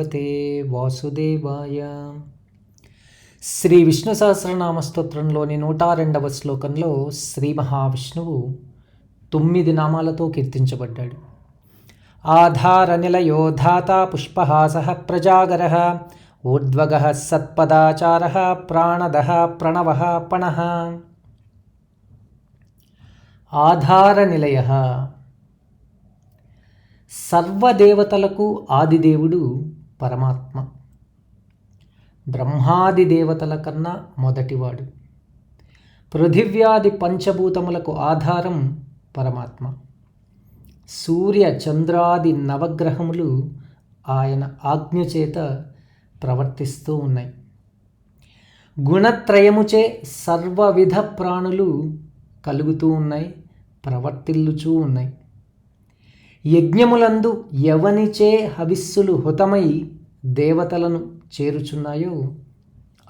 భగవతే వాసుదేవాయ. శ్రీ విష్ణు సహస్రనామ స్తోత్రంలోని నూట రెండవ శ్లోకంలో శ్రీ మహావిష్ణువు తొమ్మిది నామాలతో కీర్తించబడ్డాడు. ఆధార నిలయోధాత పుష్పహాస ప్రజాగర ఊర్ధ్వగ సత్పదాచార ప్రాణద ప్రణవ పణ. ఆధార నిలయ సర్వదేవతలకు ఆదిదేవుడు పరమాత్మ. బ్రహ్మాది దేవతల కన్నా మొదటివాడు. పృథివ్యాది పంచభూతములకు ఆధారం పరమాత్మ. సూర్య చంద్రాది నవగ్రహములు ఆయన ఆజ్ఞ చేత ప్రవర్తిస్తూ ఉన్నాయి. గుణత్రయముచే సర్వవిధ ప్రాణులు కలుగుతూ ఉన్నాయి ప్రవర్తిల్లుచూ ఉన్నాయి. యజ్ఞములందు ఎవనిచే హవిస్సులు హుతమై దేవతలను చేరుచున్నాయో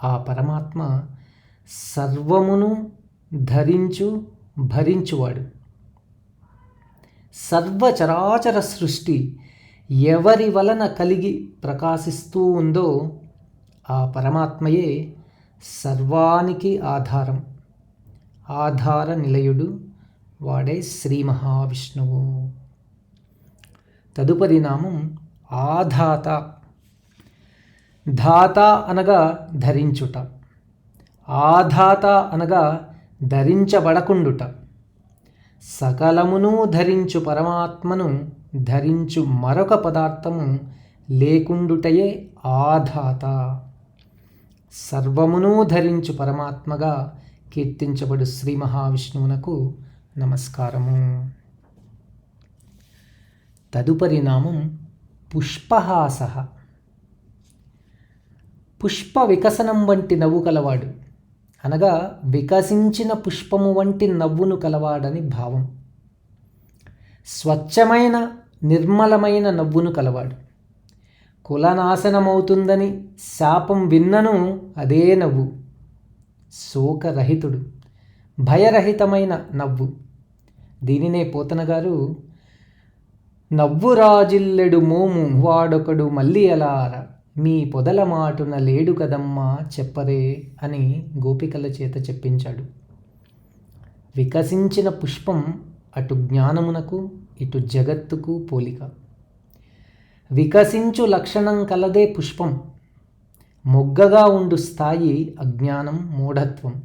ఆ పరమాత్మ సర్వమును ధరించు భరించువాడు. సర్వచరాచర సృష్టి ఎవరి వలన కలిగి ప్రకాశిస్తూ ఉందో ఆ పరమాత్మయే సర్వానికి ఆధారం. ఆధార నిలయుడు వాడే శ్రీ మహావిష్ణువు. తదుపరి నామం ఆధాత. ధాత అనగా ధరించుట. ఆధాత అనగా ధరించబడకుండుట. సకలమును ధరించు పరమాత్మను ధరించు మరొక పదార్థము లేకుండుటయే ఆధాత. సర్వమును ధరించు పరమాత్మగా కీర్తించబడు శ్రీ మహావిష్ణువునకు నమస్కారము. తదుపరి నామం పుష్పహాస. పుష్ప వికసనం వంటి నవ్వు కలవాడు. అనగా వికసించిన పుష్పము వంటి నవ్వును కలవాడని భావం. స్వచ్ఛమైన నిర్మలమైన నవ్వును కలవాడు. కులనాశనమవుతుందని శాపం విన్నను అదే నవ్వు. శోకరహితుడు భయరహితమైన నవ్వు. దీనినే పోతన గారు నవ్వు రాజిల్లెడు మోము వాడొకడు మళ్ళీ ఎలా మీ పొదల మాటున లేడు కదమ్మా చెప్పరే అని గోపికల చేత చెప్పించాడు. వికసించిన పుష్పం అటు జ్ఞానమునకు ఇటు జగత్తుకు పోలిక. వికసించు లక్షణం కలదే పుష్పం. మొగ్గగా ఉండు స్థాయి అజ్ఞానం మూఢత్వం.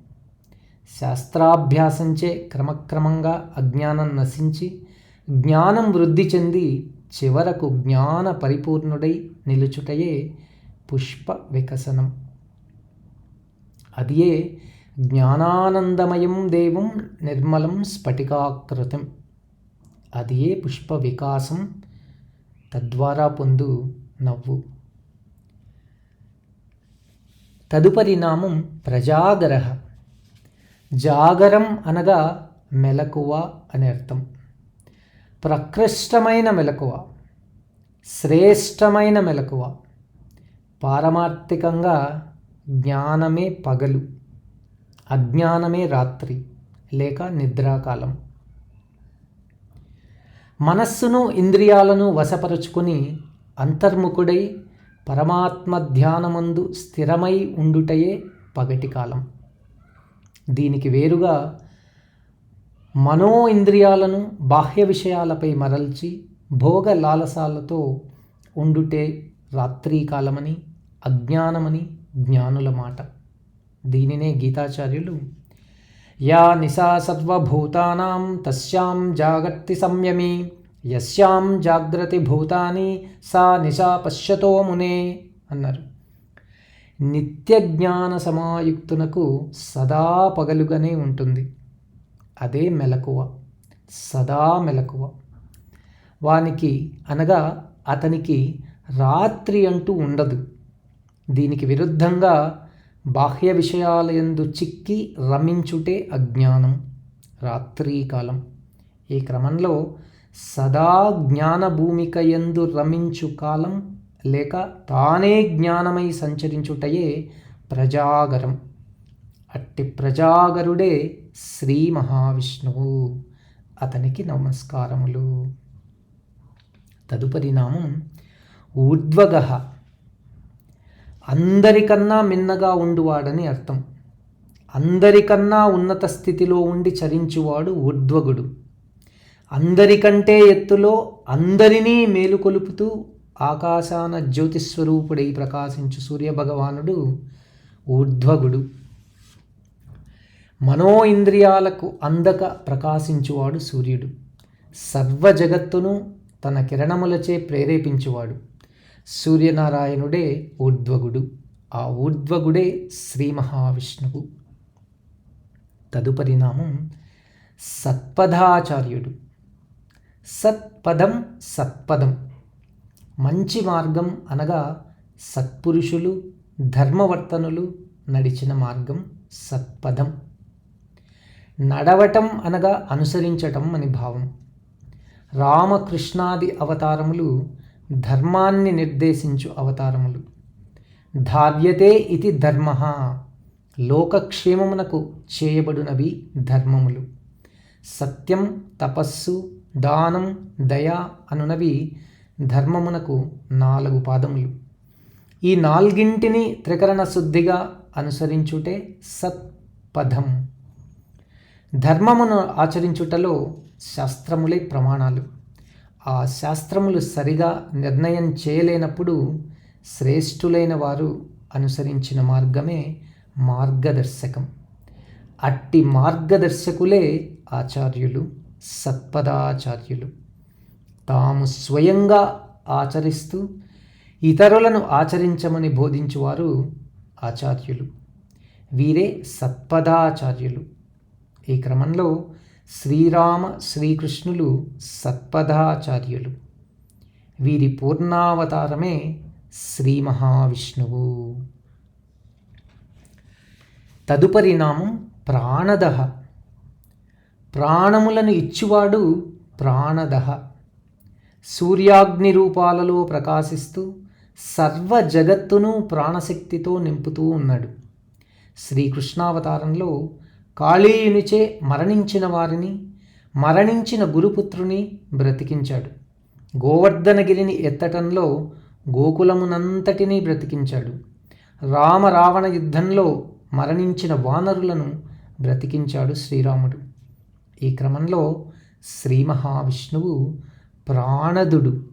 శాస్త్రాభ్యాసంచే క్రమక్రమంగా అజ్ఞానం నశించి జ్ఞానం వృద్ధి చెంది చివరకు జ్ఞాన పరిపూర్ణుడై నిలుచుటయే పుష్ప వికసనం. అదియే జ్ఞానానందమయం దేవం నిర్మలం స్ఫటికాకృతం. అదియే పుష్ప వికాసం తద్వారా పొందు నవ్వు. తదుపరి నామం ప్రజాగరహ. జాగరం అనగా మెలకువ అని అర్థం. ప్రకృష్టమైన మెలకువ శ్రేష్టమైన మెలకువ. పారమార్థికంగా జ్ఞానమే పగలు అజ్ఞానమే రాత్రి లేక నిద్రాకాలం. మనస్సును ఇంద్రియాలను వశపరుచుకుని అంతర్ముఖుడై పరమాత్మ ధ్యానమందు స్థిరమై ఉండుటయే పగటి కాలం. దీనికి వేరుగా మనో ఇంద్రియాలను బాహ్య విషయాలపై మరల్చి భోగ లాలసాలతో ఉండుటే రాత్రికాలమని అజ్ఞానమని జ్ఞానుల మాట. దీనినే గీతాచార్యులు యా నిశా సర్వభూతానాం తస్యాం జాగర్తి సంయమి యస్యాం జాగ్రతి భూతాని సా నిశా పశ్యతో మునే అన్నారు. నిత్య జ్ఞాన సమాయుక్తునకు సదా పగలుగానే ఉంటుంది. అదే మెలకువ సదా మెలకువ. వానికి అనగా అతనికి రాత్రి అంటూ ఉండదు. దీనికి విరుద్ధంగా బాహ్య విషయాలయందు చిక్కి రమించుటే అజ్ఞానం రాత్రీకాలం ఈ క్రమంలో సదా జ్ఞానభూమిక ఎందు రమించు కాలం లేక తానే జ్ఞానమై సంచరించుటయే ప్రజాగరం. అట్టి ప్రజాగరుడే శ్రీ మహావిష్ణువు. అతనికి నమస్కారములు. తదుపరి నామం ఊర్ధ్వగ అందరికన్నా మిన్నగా ఉండువాడని అర్థం. అందరికన్నా ఉన్నత స్థితిలో ఉండి చరించువాడు ఊర్ధ్వగుడు. అందరికంటే ఎత్తులో అందరినీ మేలుకొలుపుతూ ఆకాశాన జ్యోతిస్వరూపుడై ప్రకాశించు సూర్యభగవానుడు ఊర్ధ్వగుడు. మనో ఇంద్రియాలకు అందక ప్రకాశించువాడు సూర్యుడు. సర్వ జగత్తును తన కిరణములచే ప్రేరేపించువాడు. సూర్యనారాయణుడే ఊర్ధ్వగుడు ఆ ఊర్ధ్వగుడే శ్రీ మహావిష్ణువు తదుపరి నామం సత్పదాచార్యుడు. సత్పదం సత్పదం. మంచి మార్గం అనగా సత్పురుషులు ధర్మవర్తనులు నడిచిన మార్గం సత్పదం. నడవటం అనగా అనుసరించటం అని భావం. రామకృష్ణాది అవతారములు ధర్మాన్ని నిర్దేశించు అవతారములు. ధార్యతే ఇది ధర్మ. లోకక్షేమమునకు చేయబడునవి ధర్మములు. సత్యం తపస్సు దానం దయ అనునవి ధర్మమునకు నాలుగు పాదములు. ఈ నాలుగింటిని త్రికరణ శుద్ధిగా అనుసరించుటే సత్పథం ధర్మమును ఆచరించుటలో శాస్త్రములే ప్రమాణాలు. ఆ శాస్త్రములు సరిగా నిర్ణయం చేయలేనప్పుడు శ్రేష్ఠులైన వారు అనుసరించిన మార్గమే మార్గదర్శకం. అట్టి మార్గదర్శకులే ఆచార్యులు సత్పదాచార్యులు. తాము స్వయంగా ఆచరిస్తూ ఇతరులను ఆచరించమని బోధించువారు ఆచార్యులు. వీరే సత్పదాచార్యులు. ఈ క్రమంలో శ్రీరామ శ్రీకృష్ణులు సత్పదాచార్యులు. వీరి పూర్ణావతారమే శ్రీ మహావిష్ణువు. తదుపరి నామం ప్రాణద ప్రాణములను ఇచ్చువాడు ప్రాణద సూర్యాగ్ని రూపాలలో ప్రకాశిస్తూ సర్వ జగత్తును ప్రాణశక్తితో నింపుతూ ఉన్నాడు. శ్రీకృష్ణావతారంలో కాళీయునిచే మరణించిన వారిని మరణించిన గురుపుత్రుని బ్రతికించాడు. గోవర్ధనగిరిని ఎత్తటంలో గోకులమునంతటినీ బ్రతికించాడు. రామరావణ యుద్ధంలో మరణించిన వానరులను బ్రతికించాడు శ్రీరాముడు. ఈ క్రమంలో శ్రీ మహావిష్ణువు ప్రాణదుడు.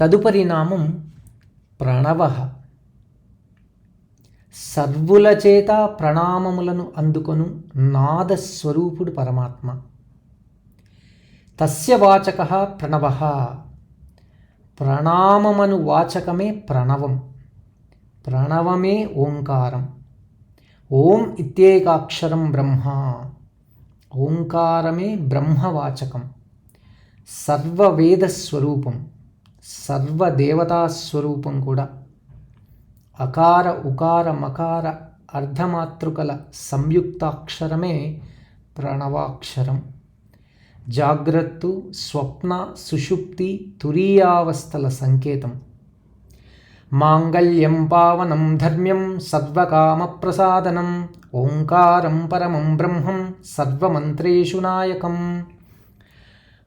తదుపరి నామం ప్రణవ. సర్వుల చేత ప్రణామములను అందుకొను నాదస్వరూపుడు పరమాత్మ. తస్య వాచక ప్రణవ. ప్రణామమను వాచకమే ప్రణవం. ప్రణవమే ఓంకారం. ఓం ఇత్యేకాక్షరం బ్రహ్మ. ఓంకారమే బ్రహ్మవాచకం. సర్వవేదస్వరూపం. సర్వదేవతాస్వరూపం కూడా. అకార ఉకార మకార అర్ధమాతృకల సంయుక్తాక్షరమే ప్రణవాక్షరం. జాగ్రత్తు స్వప్న సుషుప్తి తురీయావస్థల సంకేతం. మాంగళ్యం పావనం ధర్మ్యం సర్వకామప్రసాదనం. ఓంకారం పరమం బ్రహ్మం సర్వమంత్రేషు నాయకం.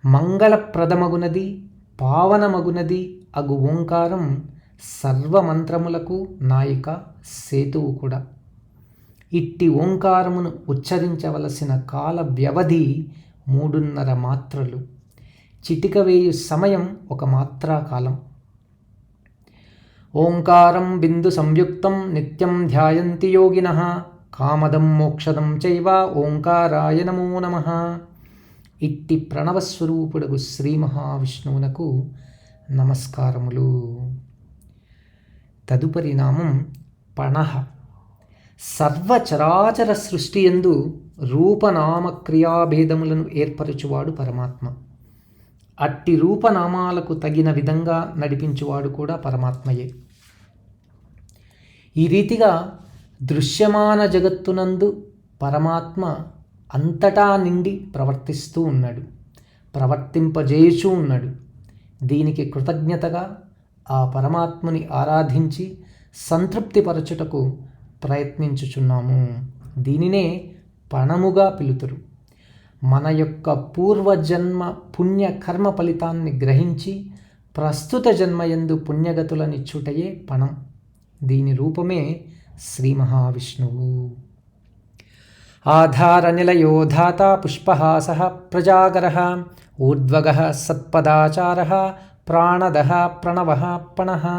మంగళప్రదమగునది పావనమగునది అగు ఓంకారం సర్వమంత్రములకు నాయిక సేతువు కూడా. ఇట్టి ఓంకారమును ఉచ్చరించవలసిన కాల వ్యవధి మూడున్నర మాత్రలు. చిటిక వేయు సమయం ఒక మాత్రా కాలం. ఓంకారం బిందు సంయుక్తం నిత్యం ధ్యాయంతి యోగిన కామదం మోక్షదం చైవ ఓంకారాయ నమో నమ. ఇట్టి ప్రణవస్వరూపుడగు శ్రీ మహావిష్ణువునకు నమస్కారములు. తదుపరి నామం పణః. సర్వచరాచర సృష్టి ఎందు రూపనామక్రియాభేదములను ఏర్పరచువాడు పరమాత్మ. అట్టి రూపనామాలకు తగిన విధంగా నడిపించువాడు కూడా పరమాత్మయే. ఈ రీతిగా దృశ్యమాన జగత్తునందు పరమాత్మ అంతటా నిండి ప్రవర్తిస్తూ ఉన్నాడు. ప్రవర్తింపజేయుచూ ఉన్నాడు. దీనికి కృతజ్ఞతగా ఆ పరమాత్మని ఆరాధించి సంతృప్తిపరచుటకు ప్రయత్నించుచున్నాము. దీనినే పణముగా పిలుతురు. మన యొక్క పూర్వజన్మ పుణ్య కర్మ ఫలితాన్ని గ్రహించి ప్రస్తుత జన్మయందు పుణ్యగతులనిచ్చుటయే పణం. దీని రూపమే శ్రీ మహావిష్ణువు. ఆధార నిలయోధాత పుష్పహాస ప్రజాగర ఊర్ధ్వగ సత్పదాచార பிராணதா பிரணவ பணஹா.